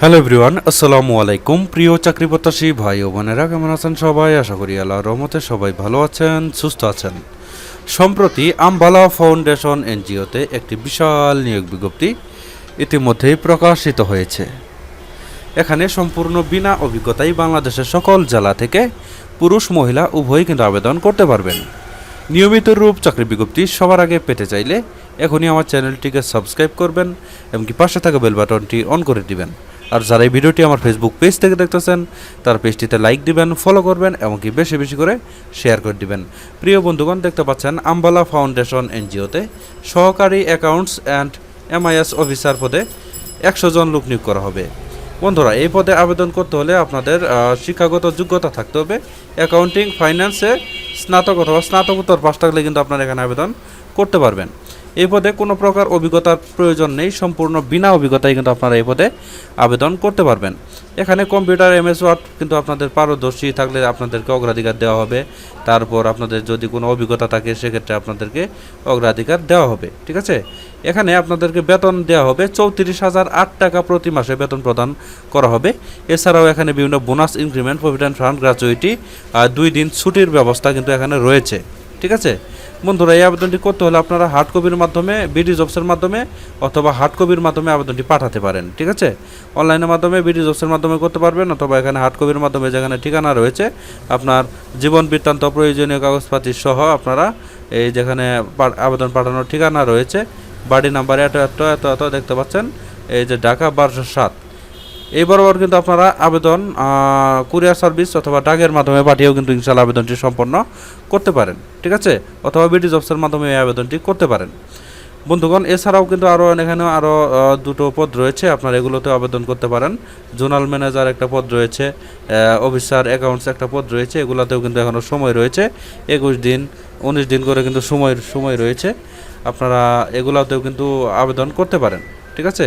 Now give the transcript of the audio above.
Hello everyone আসসালামু আলাইকুম প্রিয় চাকরি প্রত্যাশী ভাই ও বোনেরা, কেমন আছেন সবাই? আশা করি আল্লাহ রহমতে সবাই ভালো আছেন, সুস্থ আছেন। সম্প্রতি আম্বালা ফাউন্ডেশন এনজিওতে একটি বিশাল নিয়োগ বিজ্ঞপ্তি ইতিমধ্যেই প্রকাশিত হয়েছে। এখানে সম্পূর্ণ বিনা অভিজ্ঞতায় বাংলাদেশের সকল জেলা থেকে পুরুষ, মহিলা উভয়ই কিন্তু আবেদন করতে পারবেন। নিয়মিত রূপ চাকরি বিজ্ঞপ্তি সবার আগে পেতে চাইলে এখনই আমার চ্যানেলটিকে সাবস্ক্রাইব করবেন, এমনকি পাশে থাকা বেল বাটনটি অন করে দিবেন। আর যারা এই ভিডিওটি আমার ফেসবুক পেজ থেকে দেখতেছেন, তার পেজটিতে লাইক দিবেন ফলো করবেন, এমনকি বেশি বেশি করে শেয়ার করে দিবেন। প্রিয় বন্ধুগণ, দেখতে পাচ্ছেন আম্বালা ফাউন্ডেশন এনজিওতে সহকারী অ্যাকাউন্টস অ্যান্ড এমআইএস অফিসার পদে একশো জন লোক নিয়োগ করা হবে। বন্ধুরা, এই পদে আবেদন করতে হলে আপনাদের শিক্ষাগত যোগ্যতা থাকতে হবে। অ্যাকাউন্টিং ফাইন্যান্সে স্নাতক অথবা স্নাতকোত্তর পাশ থাকলে কিন্তু আপনারা এখানে আবেদন করতে পারবেন। এই পদে কোনো প্রকার অভিজ্ঞতার প্রয়োজন নেই, সম্পূর্ণ বিনা অভিজ্ঞতায় কিন্তু আপনারা এই পদে আবেদন করতে পারবেন। এখানে কম্পিউটার, এমএস ওয়ার্ড কিন্তু আপনাদের পারদর্শী থাকলে আপনাদেরকে অগ্রাধিকার দেওয়া হবে। তারপর আপনাদের যদি কোনো অভিজ্ঞতা থাকে, সেক্ষেত্রে আপনাদেরকে অগ্রাধিকার দেওয়া হবে, ঠিক আছে? এখানে আপনাদেরকে বেতন দেওয়া হবে চৌত্রিশ হাজার আট টাকা প্রতি মাসে বেতন প্রদান করা হবে। এছাড়াও এখানে বিভিন্ন bonus, increment, provident fund, gratuity আর দুই দিন ছুটির ব্যবস্থা কিন্তু এখানে রয়েছে, ঠিক আছে? বন্ধুরা, এই আবেদনটি করতে হলে আপনারা হার্ড কপির মাধ্যমে বিডি জবসের মাধ্যমে অথবা হার্ড কপির মাধ্যমে আবেদনটি পাঠাতে পারেন, ঠিক আছে? অনলাইনের মাধ্যমে বিডি জবসের মাধ্যমে করতে পারবেন, অথবা এখানে হার্ড কপির মাধ্যমে যেখানে ঠিকানা রয়েছে, আপনার জীবন বৃত্তান্ত, প্রয়োজনীয় কাগজপাতি সহ আপনারা এই যেখানে আবেদন পাঠানোর ঠিকানা রয়েছে, বাড়ি নাম্বার এত এত এত এত দেখতে পাচ্ছেন, এই যে ঢাকা বারোশো সাত। এই বরাবর কিন্তু আপনারা আবেদন কুরিয়ার সার্ভিস অথবা ডাকের মাধ্যমে পাঠিয়েও কিন্তু ইনশাল আবেদনটি সম্পন্ন করতে পারেন, ঠিক আছে? অথবা বিডি জবসের মাধ্যমে এই আবেদনটি করতে পারেন। বন্ধুগণ, এছাড়াও কিন্তু আরও এখানে আরও দুটো পদ রয়েছে, আপনারা এগুলোতে আবেদন করতে পারেন। জোনাল ম্যানেজার একটা পদ রয়েছে অফিসার অ্যাকাউন্টস একটা পদ রয়েছে, এগুলোতেও কিন্তু এখনও সময় রয়েছে। একুশ দিন, উনিশ দিন করে কিন্তু সময় সময় রয়েছে। আপনারা এগুলোতেও কিন্তু আবেদন করতে পারেন, ঠিক আছে?